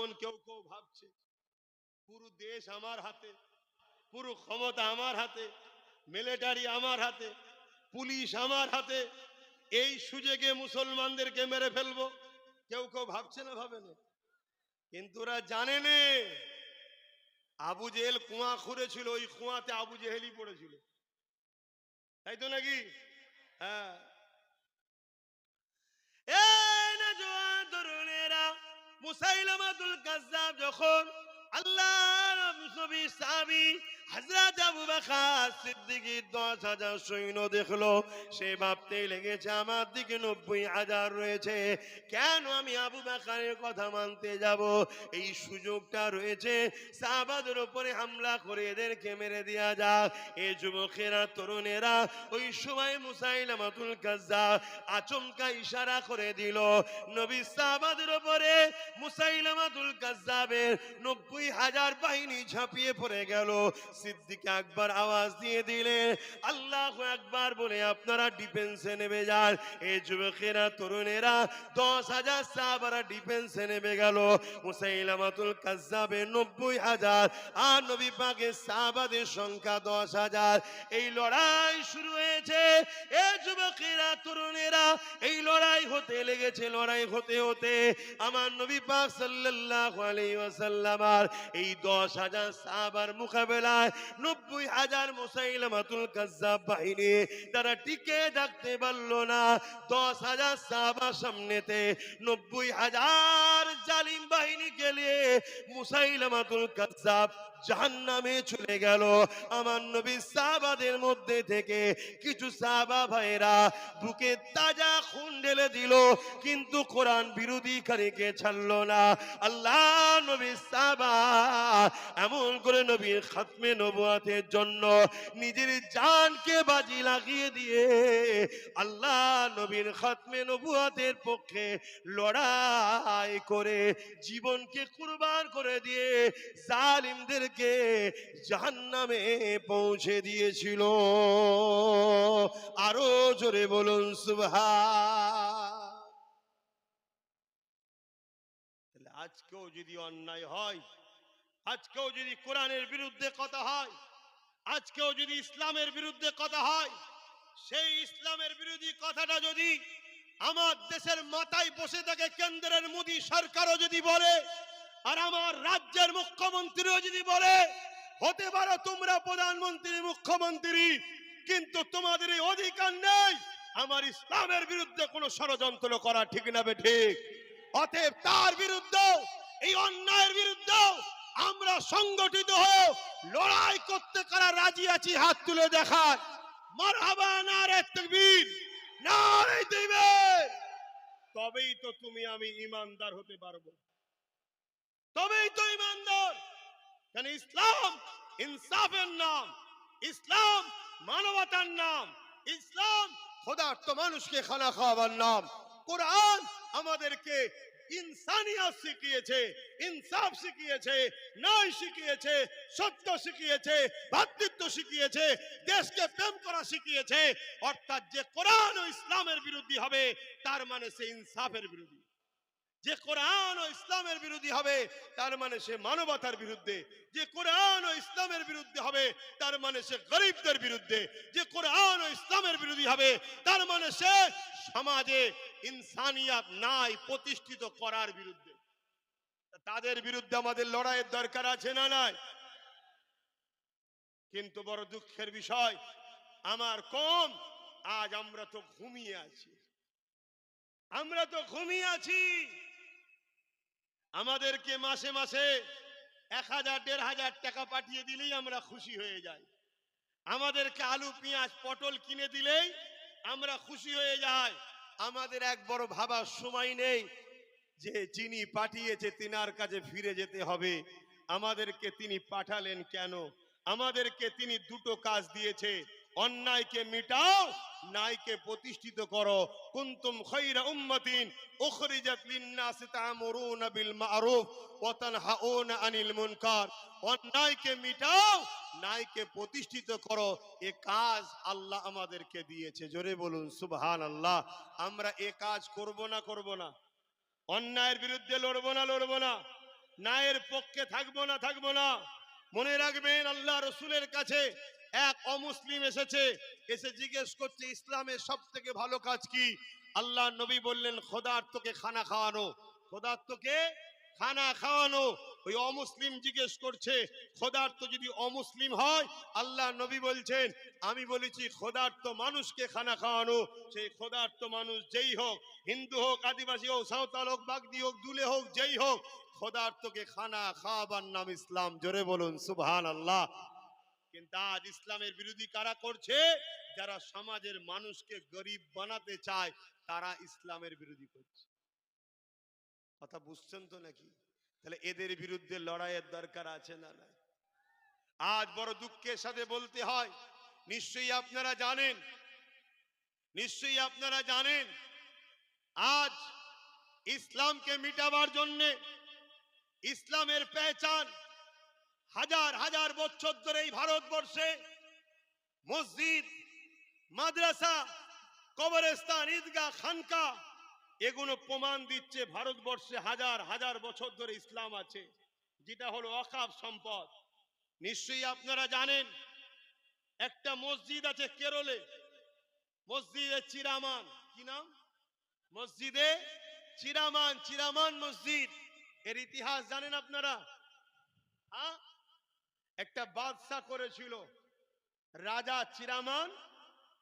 যেমন কেউ কেউ ভাবছে, পুরো দেশ আমার হাতে, পুরো ক্ষমতা আমার হাতে মিলিটারি আমার হাতে, পুলিশ আমার হাতে, এই সুযোগে মুসলমানদেরকে মেরে ফেলব। কেউ কেউ ভাবছে না, ভাবে না। কিন্তু ওরা জানে নে, আবু জেহেল কুয়া খুঁড়েছিল, ওই কুয়াতে আবু জেহেলই পড়েছিল। তাই তো নাকি? হ্যাঁ। মুসাইলামাতুল কাজ্জাব যখন আল্লাহ নবী সাহাবী হযরত আবু বকর সিদ্দিকীর দশ হামলা করে এদেরকে মেরে দেওয়া যাক। এই যুবকেরা, তরুণেরা, ওই সময় মুসাইলামাতুল কাজ্জাব আচমকা ইশারা করে দিল। নবী সাহাবাদের উপরে মুসাইলামাতুল কাজ্জাবের নব্বই হাজার বাহিনী ঝাঁপিয়ে পড়ে গেল। সিদ্দিক একবার আওয়াজ দিয়ে দিলেন, আল্লাহ একবার বলে, আপনারা ডিফেন্সে নেমে যান। এই যুবকেরা, তরুণেরা, দশ হাজার সাহাবারা ডিফেন্সে নেমে গেল। মুসাইলামাতুল কাজ্জাবের নব্বই হাজার, আর নবী পাকের সাহাবাদের সংখ্যা দশ হাজার। এই লড়াই শুরু হয়েছে। এই যুবকেরা, তরুণেরা, এই লড়াই হতে লেগেছে, লড়াই হতে হতে। আমার নবী পাক সাল্লাল্লাহু আলাইহি ওয়াসাল্লাম এই দশ হাজার সাহাবার মোকাবেলায় নব্বই হাজার মুসাইলামাতুল কাজ্জাব বাহিনী তারা টিকে থাকতে না। দশ হাজার সামনেতে নব্বই হাজার জালিম বাহিনী গেলে মুসাইলামাতুল কাজ্জাব জাহান্নামে চলে গেল। আমার নবী সাহাবাদের মধ্যে থেকে কিছু সাহাবা ভাইরা বুকে তাজা খুন ঢেলে দিল, কিন্তু কোরআন বিরোধী কারীকে ছাড়লো না। আল্লাহ নবী সাহাবা এমন করে নবীর খাতমে নবুয়াতের জন্য নিজের জানকে বাজি লাগিয়ে দিয়ে আল্লাহ নবীর খাতমে নবুয়াতের পক্ষে লড়াই করে জীবনকে কুরবান করে দিয়ে জালিমদেরকে জাহান্নামে পৌঁছে দিয়েছিল। আরও জোরে বলুন তাহলে আজকেও যদি অন্যায় হয় আজকেও যদি কোরআনের বিরুদ্ধে কথা হয়, আজকেও যদি ইসলামের বিরুদ্ধে কথা হয়, সেই ইসলামের বিরোধী কথাটা যদি আমার দেশের মাথায় বসে থাকে, কেন্দ্রের মোদী সরকারও যদি বলে, আর আমার রাজ্যের মুখ্যমন্ত্রীও যদি বলে, হতে পারো তোমরা প্রধানমন্ত্রী, মুখ্যমন্ত্রী, কিন্তু তোমাদের এই অধিকার নেই। আমার ইসলামের বিরুদ্ধে কোনো ষড়যন্ত্র করা ঠিক না ঠিক। অতএব তার বিরুদ্ধে এই অন্যায়ের বিরুদ্ধে আমরা সংগঠিত হয়ে লড়াই করতে কারা রাজি আছি, হাত তুলে দেখান। মারহাবা নারে তাকবীর, নারে তবেই তো তুমি আমি হতে পারব। তবেই তো কেন ইসলাম ইনসাফের নাম, ইসলাম মানবতার নাম, ইসলাম খোদার্থ মানুষকে খানা খাওয়াবার নাম। কোরআন আমাদেরকে ইনসানিয়াত শিখিয়েছে, ইনসাফ শিখিয়েছে, ন্যায় শিখিয়েছে, সত্য শিখিয়েছে, ভাতৃত্ব শিখিয়েছে, দেশকে প্রেম করা শিখিয়েছে, অর্থাৎ যে কোরআন ও ইসলামের বিরোধী হবে, তার মানে সে ইনসাফের বিরোধী। যে কোরআন ও ইসলামের বিরোধী হবে, তার মানে সে মানবতার বিরুদ্ধে। যে কোরআন ও ইসলামের বিরুদ্ধে হবে, তার মানে সে গরিবদের বিরুদ্ধে। যে কোরআন ও ইসলামের বিরোধী হবে, তার মানে সে সমাজে ইনসানিয়াত নাই প্রতিষ্ঠিত করার বিরুদ্ধে। তাদের বিরুদ্ধে আমাদের লড়াইয়ের দরকার আছে না নাই? কিন্তু বড় দুঃখের বিষয়, আমার কম, আজ আমরা তো ঘুমিয়ে আছি। আমরা তো ঘুমিয়ে আছি। আমাদেরকে মাসে মাসে এক হাজার, দেড় হাজার টাকা পাঠিয়ে দিলেই আমরা খুশি হয়ে যাই। আমাদেরকে আলু, পেঁয়াজ, পটল কিনে দিলেই আমরা খুশি হয়ে যাই। আমাদের এক বড় ভাবার সময় নেই যে যিনি পাঠিয়েছে তিনার কাছে ফিরে যেতে হবে। আমাদেরকে তিনি পাঠালেন কেন? আমাদেরকে তিনি দুটো কাজ দিয়েছে, অন্যায়কে মিটাও ন্যায়কে প্রতিষ্ঠিত করো। কুনতুম খায়রা উম্মাতিন উখরিজাত লিন-নাসি তা'মুরুনা বিল মা'রুফ ওয়া তানহাউনা আনিল মুনকার। অন্যায়কে মিটাও ন্যায়কে প্রতিষ্ঠিত করো। এ কাজ আল্লাহ আমাদেরকে দিয়েছে। জোরে বলুন, সুবহানাল্লাহ। আমরা এ কাজ করব না করব না? অন্যায়ের বিরুদ্ধে লড়বো না লড়বো না? নায়ের পক্ষে থাকব না থাকব না? মনে রাখবেন, আল্লাহ রসুলের কাছে এক অমুসলিম এসেছে। এসে জিজ্ঞেস করছে, ইসলামের সব থেকে ভালো কাজ কি? আল্লাহ নবী বললেন, খোদার্থকে খানা খাওয়ানো। খোদার্থকে খানা খাওয়ানো। ওই অমুসলিম জিজ্ঞেস করছে, খোদার্থ যদি অমুসলিম হয়? আল্লাহ নবী বলছেন, আমি বলেছি, খোদার্থ মানুষকে খানা খাওয়ানো। সেই খোদার্থ মানুষ যেই হোক, হিন্দু হোক, আদিবাসী হোক, সাঁওতাল হোক, বাগদি হোক, দুলে হোক, যেই হোক, খোদার্থকে খানা খাওয়াবার নাম ইসলাম। জোরে বলুন সুবহান আল্লাহ কিন্তু আজ ইসলামের বিরোধী কারা করছে? যারা সমাজের মানুষকে গরিব বানাতে চায়, তারা ইসলামের বিরোধী করছে। কথা বুঝছেন তো নাকি? তাহলে এদের বিরুদ্ধে লড়াইয়ের দরকার আছে না নাই? আজ বড় দুঃখের সাথে বলতে হয়, নিশ্চয়ই আপনারা জানেন, নিশ্চয়ই আপনারা জানেন, আজ ইসলামকে মিটাবার জন্যে ইসলামের পেহচান হাজার হাজার বছর ধরে এই ভারতবর্ষে মসজিদ মাদ্রাসা, কবরস্থান, ঈদগাহ, খানকা, এগুলো প্রমাণ দিচ্ছে ভারতবর্ষে হাজার হাজার বছর ধরে ইসলাম আছে, যেটা হলো অকাপ সম্পদ। নিশ্চয়ই আপনারা জানেন, একটা মসজিদ আছে কেরলে, মসজিদে চিরামান, কি নাম? মসজিদে চিরামান চিরামান মসজিদ। এর ইতিহাস জানেন আপনারা? একটা বাদশা করেছিল, রাজা চিরামান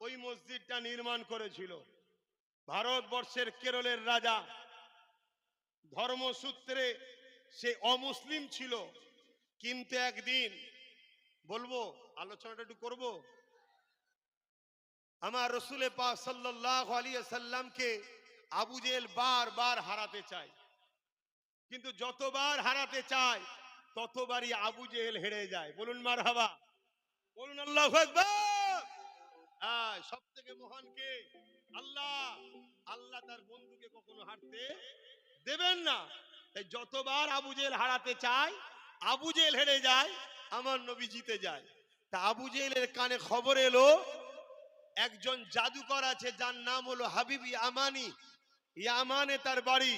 ওই মসজিদটা নির্মাণ করেছিল। ভারতবর্ষের কেরলের রাজা। ধর্মসূত্রে সে অমুসলিম ছিল। কিন্তু একদিন বলব, আলোচনাটা একটু করব? আমার রসুলে পা সাল্লাহ আলিয়া সাল্লামকে আবু জেল বারবার হারাতে চায়। কিন্তু যতবার হারাতে চায়, ততবারই আবু জেহেল হেরে যায়। বলুন মার হাবা বলুন আল্লাহ সব থেকে মহান কে? আল্লাহ। আল্লাহ তার বন্ধুকে কখনো হারতে দেবেন না। তাই যতবার আবু জেহেল হারাতে চায়, আবু জেহেল হেরে যায়, আমার নবী জিতে যায়। তা আবু জেহেলের কানে খবর এলো, একজন জাদুকর আছে, যার নাম হলো হাবিবি আমানি ইয়ামানে তার বাড়ি,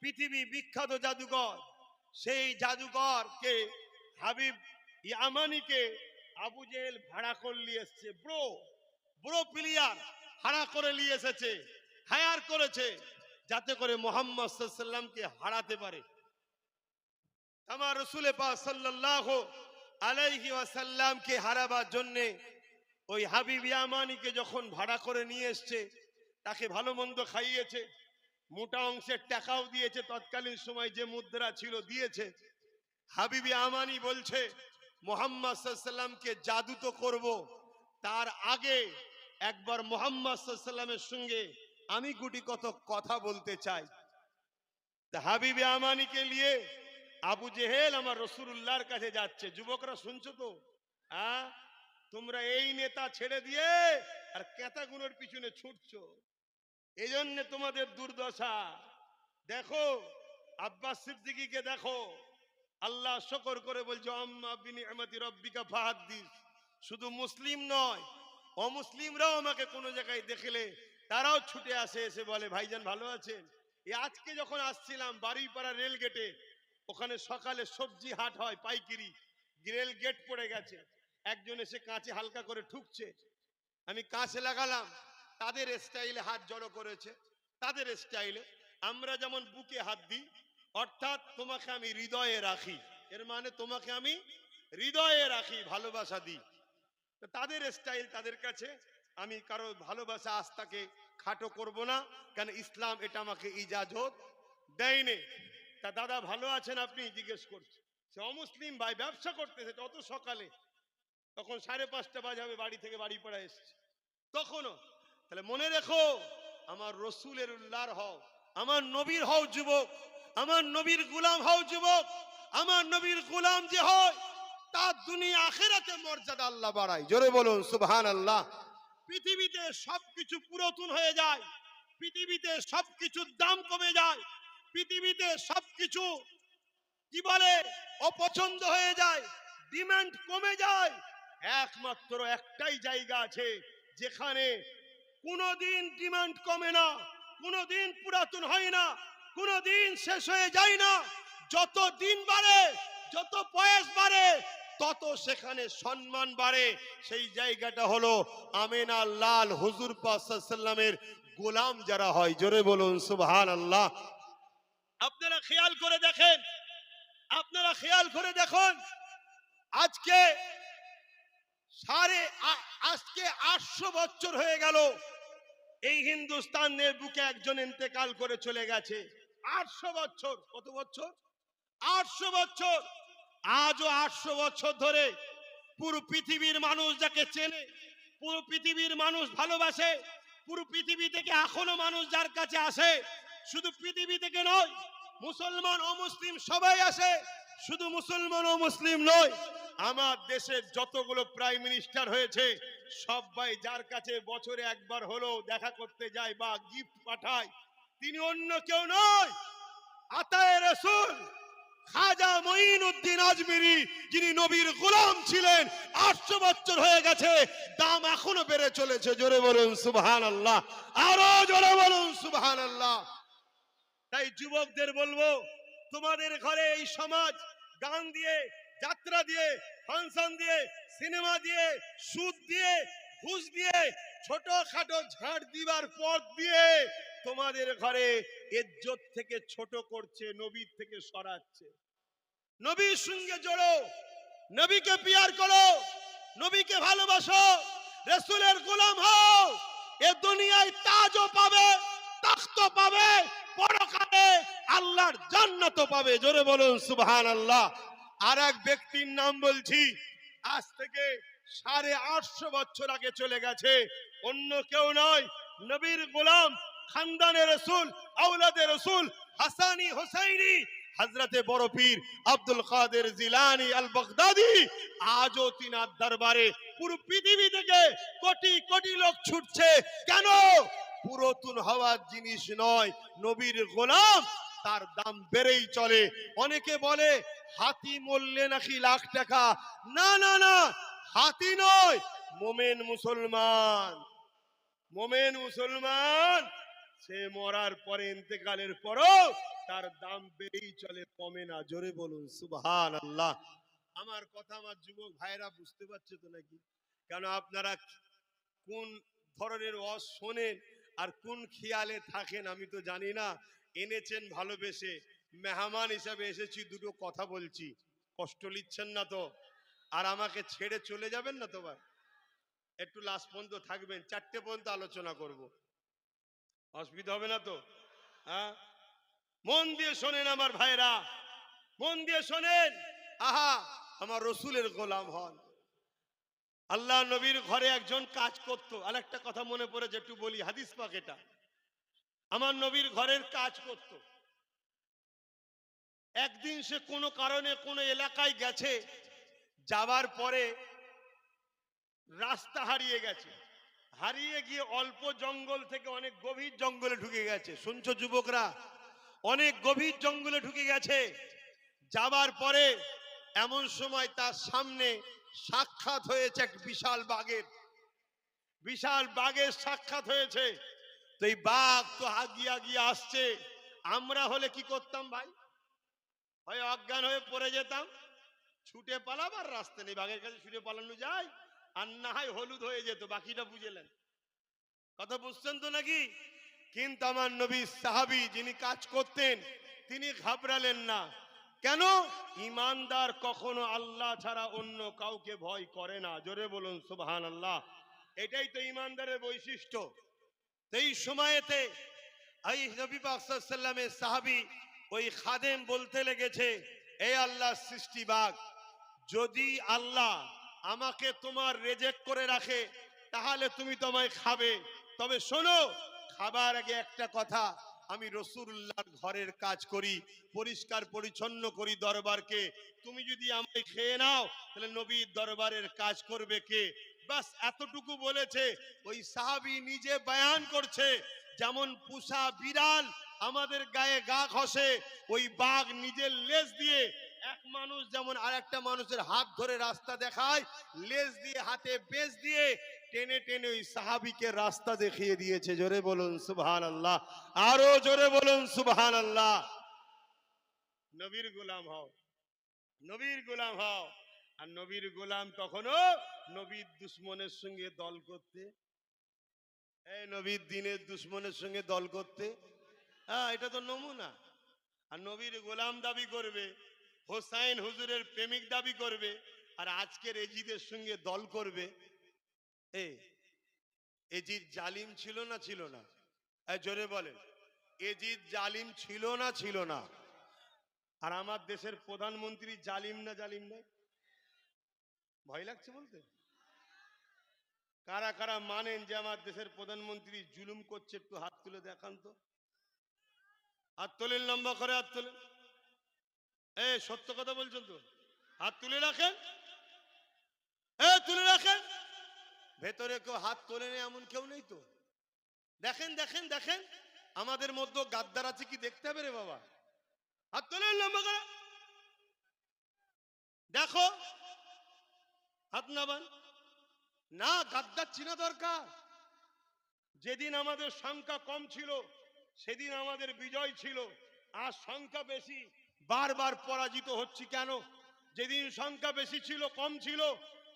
পৃথিবী বিখ্যাত জাদুকর। সেই জাদুকরকে, হাবিব ইয়ামানিকে আবু জেহেল ভাড়া করে নিয়ে এসছে। ব্রো ব্রো প্লেয়ার ভাড়া করে নিয়ে এসেছে, হায়ার করেছে, যাতে করে মোহাম্মদ সাল্লামকে হারাতে পারে। আমার রসুলে পা সাল্লাহ আলাইহি হারাবার জন্যে ওই হাবিব ইয়ামানিকে যখন ভাড়া করে নিয়ে এসছে, তাকে ভালো মন্দ খাইয়েছে, মোটা অংশের টাকাও দিয়েছে, তৎকালীন সময় যে মুদ্রা ছিল দিয়েছে, হাবিবি আমানি বলছে, মোহাম্মদ সাল্লামকে জাদু তো করব, তার আগে একবার মোহাম্মদ সাল্লামের সঙ্গে আমি গুটি কত কথা বলতে চাই। হাবিবে আমানিকে নিয়ে আবু জেহেল আমার রসুল্লাহর কাছে যাচ্ছে। যুবকরা শুনছো তো? হ্যাঁ? তোমরা এই নেতা ছেড়ে দিয়ে আর কেতাগুলোর পিছনে ছুটছো। এই জন্য তোমাদের দুর্দশা। দেখো, আব্বাস সিদ্দিকিকে দেখো। আল্লাহ শকর করে বলছো, আম্মা বিনি আমাতি রব্বিকা ফাহাদ্দিস। শুধু মুসলিম নয় অমুসলিমরাও আমাকে কোনো জায়গায় দেখলে তারাও ছুটে আসে, এসে বলে, ভাইজান ভালো আছেন? এই আজকে যখন আসছিলাম বাড়িপাড়া রেল গেটে, ওখানে সকালে সবজি হাট হয়, পাইকিরি রেল গেট পড়ে গেছে। একজন এসে কাঁচে হালকা করে ঠুকছে। আমি কাঁচে লাগালাম, তাদের স্টাইলে হাত জড়ো করেছে, তাদের স্টাইলে। আমরা যেমন বুকে হাত দিই, অর্থাৎ তোমাকে আমি হৃদয়ে রাখি। এর মানে তোমাকে আমি হৃদয়ে রাখি, ভালোবাসা দিই। তাদের স্টাইল তাদের কাছে। আমি কারও ভালোবাসা, আস্থাকে খাটো করব না, কেন ইসলাম এটা আমাকে ইজাজত দেয়নি। তা দাদা ভালো আছেন আপনি? জিজ্ঞেস করছে। সে অমুসলিম ভাই, ব্যবসা করতেছে তত সকালে। তখন সাড়ে পাঁচটা বাজাবে, বাড়ি থেকে বাড়ি পড়া এসছে। তখনও, তাহলে মনে রেখো, আমার রসুলের উল্লার হও, আমার নবীর হও যুবক, আমার নবীর গুলাম হও যুবক, আমার নবীর গুলাম যে হয় তার দুনিয়া আখেরাতে মর্যাদা আল্লাহ বাড়ায়। জোরে বলুন সুবহান আল্লাহ পৃথিবীতে সবকিছু পুরাতন হয়ে যায়, পৃথিবীতে সবকিছুর দাম কমে যায়, পৃথিবীতে সবকিছু কি বলে অপছন্দ হয়ে যায়, ডিমান্ড কমে যায়। একমাত্র একটাই জায়গা আছে, যেখানে কোনোদিন ডিমান্ড কমে না, কোনোদিন পুরাতন হয় না, কোনোদিন শেষ হয়ে যায় না। যত দিন বাড়ে, যত বয়স বাড়ে তত সেখানে সম্মান বাড়ে। সেই জায়গাটা হলো আমেনা লাল হুজুর পাসাল্লামের গোলাম যারা হয়। জোরে বলুন সুবহান আল্লাহ আপনারা খেয়াল করে দেখেন, আপনারা খেয়াল করে দেখুন, আজকে সাড়ে আজকে আটশো বছর হয়ে গেল, এই হিন্দুস্তানের বুকে একজন ইন্তেকাল করে চলে গেছে। আটশো বছর, কত বছর? আটশো বছর। আজও আটশো বছর ধরে পুরো পৃথিবীর মানুষ যাকে চেনে, পুরো পৃথিবীর মানুষ ভালোবাসে, পুরো পৃথিবী থেকে এখনও মানুষ যার কাছে আসে, শুধু পৃথিবী থেকে নয়, মুসলমান ও মুসলিম সবাই আসে, শুধু মুসলমান ও মুসলিম নয়, আমার দেশের যতগুলো প্রাইম মিনিস্টার হয়েছে, সবাই যার কাছে বছরে একবার হলো দেখা করতে যায় বা গিফট পাঠায়, তিনি অন্য কেউ নয়, আতায় রসুল। খাজা আজমিরি, যিনি নবীর গোলাম ছিলেন, আটশো বছর হয়ে গেছে, দাম এখনও বেড়ে চলেছে, জোরে বলুন সুবহান আল্লাহ আরও জোরে বলুন সুবহান আল্লাহ তাই যুবকদের বলব, তোমাদের ঘরে এই সমাজ, গান দিয়ে, যাত্রা দিয়ে, ফাংশন দিয়ে, সিনেমা দিয়ে, সুদ দিয়ে, ঘুষ দিয়ে ছোট খাটো ঝাড় দিবার পথ দিয়ে তোমাদের ঘরে ইজ্জত থেকে ছোট করছে, নবীর থেকে সরাচ্ছে। নবীর সঙ্গে জড়ো, নবীকে পিয়ার করো, নবীকে ভালোবাসো, রসুলের গোলাম হও, এ দুনিয়ায় তাজও পাবে তখ্ত পাবে, পরকালে আল্লাহর জান্নাতও পাবে। জোরে বলুন সুবহান আল্লাহ আর এক ব্যক্তির নাম বলছি, আজ থেকে সাড়ে আটশো বছর আগে চলে গেছে। অন্য কেউ নয়, নবীর গোলাম খানদানে রসুল আউলাদে রসুল, হাসানি, হোসাইনি হজরতে বড় পীর Abdul Qadir Jilani al Baghdadi আজও তিনার দরবারে পুরো পৃথিবী থেকে কোটি কোটি লোক ছুটছে। কেন? পুরাতন হওয়ার জিনিস নয়, নবীর গোলাম, তার দাম বেড়েই চলে। অনেকে বলে, হাতি মরলে নাকি লাখ টাকা? না না না, হাতি নয়, মোমেন মুসলমান মোমেন মুসলমান সে মরার পরে ইন্তেকালের পরও তার দাম বেড়েই চলে, কমে না। জোরে বলুন সুবহান আল্লাহ আমার কথা আমার যুবক ভাইরা বুঝতে পারছে তো নাকি? কেন আপনারা কোন ধরনের অস শোনেন আর কোন খেয়ালে থাকেন আমি তো জানি না। এনেছেন ভালোবেসে, মেহমান হিসাবে এসেছি, দুটো কথা বলছি। কষ্ট নিচ্ছেন না তো? আর আমাকে ছেড়ে চলে যাবেন না তো ভাই একটু লাস্ট পর্যন্ত থাকবেন, চারটে পর্যন্ত আলোচনা করব। অসুবিধা হবে না তো? হ্যাঁ? মন দিয়ে শোনেন আমার ভাইরা। মন দিয়ে শোনেন। আহা, আমার রসুলের গোলাম হন। আল্লাহ নবীর ঘরে একজন কাজ করত। আর একটা কথা মনে পড়েছে একটু বলি, হাদিস পাক এটা। আমার নবীর ঘরের কাজ করত। একদিন সে কোনো কারণে কোনো এলাকায় গেছে যাবার পরে রাস্তা হারিয়ে গেছে। হারিয়ে গিয়ে অল্প জঙ্গল থেকে অনেক গভীর জঙ্গলে ঢুকে গেছে। শুনছো যুবকরা? অনেক গভীর জঙ্গলে ঢুকে গেছে। যাবার পরে এমন সময় তার সামনে সাক্ষাৎ হয়েছে এক বিশাল বাঘের। বিশাল বাঘের সাক্ষাৎ হয়েছে। তো এই বাঘ তো আগিয়ে আগিয়ে আসছে। আমরা হলে কি করতাম ভাই? হয় অজ্ঞান হয়ে পড়ে যেতাম। ছুটে পালাবার রাস্তা নেই। বাঘের কাছে ছুটে পালানো যায়। আর না হয় হলুদ হয়ে যেত, বাকিটা বুঝেলেন। কথা বুঝছেন তো নাকি? কিন্তু আমার নবী সাহাবি যিনি কাজ করতেন, তিনি ঘাবড়ালেন না। কেন? ইমানদার কখনো আল্লাহ ছাড়া অন্য কাউকে ভয় করে না। জোরে বলুন সুবহান আল্লাহ এটাই তো ইমানদারের বৈশিষ্ট্য। এই সময়েতে এই নবী পাকসাল্লামের সাহাবি ওই খাদেম বলতে লেগেছে এই আল্লাহ সৃষ্টি বাঘ যদি আল্লাহ আমাকে তোমার রেজেক্ট করে রাখে, তাহলে তুমি তোমায় খাবে। তবে শোনো, খাবার আগে একটা কথা, আমি রসুল্লাহর ঘরের কাজ করি, পরিষ্কার পরিচ্ছন্ন করি দরবারকে। তুমি যদি আমায় খেয়ে নাও, তাহলে নবীর দরবারের কাজ করবে কে? বাস এতটুকু বলেছে, ওই সাহাবি নিজে বয়ান করছে, যেমন পুষা বিড়াল আমাদের গায়ে গা ঘষে, ওই বাঘ নিজের লেজ দিয়ে এক মানুষ যেমন আর একটা মানুষের হাত ধরে রাস্তা দেখায়, লেজ দিয়ে, হাতে বেজ দিয়ে টেনে টেনে ওই সাহাবিকে রাস্তা দেখিয়ে দিয়েছে। জোরে বলুন সুবহান আল্লাহ আরও জোরে বলুন সুবহান আল্লাহ নবীর গোলাম হও। নবীর গোলাম হও। আর নবীর গোলাম কখনো নবীর দুশ্মনের সঙ্গে দল করতে। এই নবীর দিনের দুশ্মনের সঙ্গে দল করতে। হ্যাঁ এটা তো নমুনা। আর নবীর গোলাম দাবি করবে। হোসাইন হুজুরের প্রেমিক দাবি করবে আর আজকের এজিদের সঙ্গে দল করবে। এ, এজিদ জালিম ছিল না ছিল না? জোরে বলেন। এজিদ জালিম ছিল না ছিল না? আর আমার দেশের প্রধানমন্ত্রী জালিম না জালিম নয় ভয় লাগছে বলতে? কারা কারা মানেন যে আমার দেশের প্রধানমন্ত্রী জুলুম করছে একটু হাত তুলে দেখান তো। হাত তোলেন, লম্বা করে হাত তোলেন। এ, সত্য কথা বলছেন তো। হাত তুলে রাখেন। তুলে রাখেন। ভেতরে কেউ হাত তোলেনি এমন কেউ নেই তো। দেখেন দেখেন দেখেন। আমাদের মধ্যে গাদ্দার আছে কি দেখতে হবে রে বাবা? হাত করে। দেখো। হাত নাবান না, গাদ্দার চিনা দরকার। যেদিন আমাদের সংখ্যা কম ছিল, সেদিন আমাদের বিজয় ছিল। আর সংখ্যা বেশি বারবার পরাজিত হচ্ছি কেন? যেদিন সংখ্যা বেশি ছিল, কম ছিল,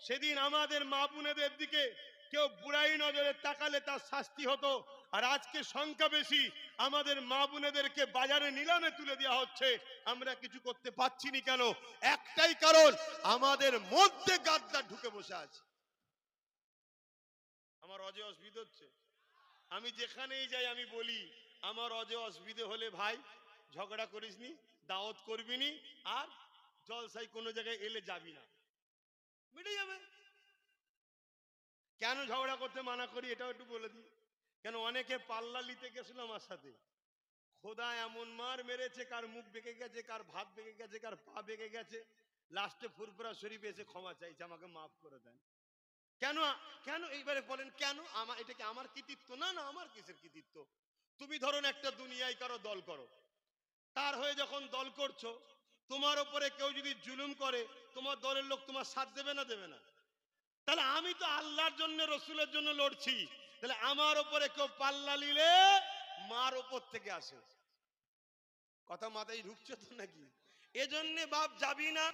সেদিন আমাদের মা বোনেদের দিকে কেউ বুড়াই নজরে তাকালে তার শাস্তি হতো। আর আজকে সংখ্যা বেশি, আমাদের মা বোনেদেরকে বাজারে নিলামে তুলে দেওয়া হচ্ছে। আমরা কিছু করতে পারছি না কেন? একটাই কারণ, আমাদের মধ্যে গাদ্দার ঢুকে বসে আছে। আমার অজে অসুবিধা হচ্ছে। আমি যেখানেই যাই, আমি বলি, আমার অজে অসুবিধে হলে ভাই, ঝগড়া করিস নি দাওয়াত করবি নি আর জলসাই কোনো জায়গায় এলে যাবি না। মিটে যাবে। কেন ঝগড়া করতে মানা করি এটাও একটু বলে দিই। কেন অনেকে পাল্লা নিতে গেছিল আমার সাথে। খোদা এমন মার মেরেছে, কার মুখ বেঁকে গেছে, কার ভাত বেঁকে গেছে, কার পা বেঁকে গেছে। লাস্টে ফুরফুরা শরীফ এসে ক্ষমা চাইছে, আমাকে মাফ করে দেন। কেন কেন এইবারে বলেন, কেন আমার এটা কি আমার কৃতিত্ব? না না, আমার কিসের কৃতিত্ব? তুমি ধরুন একটা দুনিয়ায় কারও দল করো। তার হয়ে যখন দল করছ, তোমার ওপরে কেউ যদি জুলুম করে, তোমার দলের লোক তোমার সাথ দেবে না দেবে না? তাহলে আমি তো আল্লাহর জন্য, রসুলের জন্য লড়ছি। তাহলে আমার ওপরে কেউ পাল্লা নিলে মার ওপর থেকে আসে। কথা মাথায় ঢুকছে তো নাকি? এজন্যে বাপ যাবি না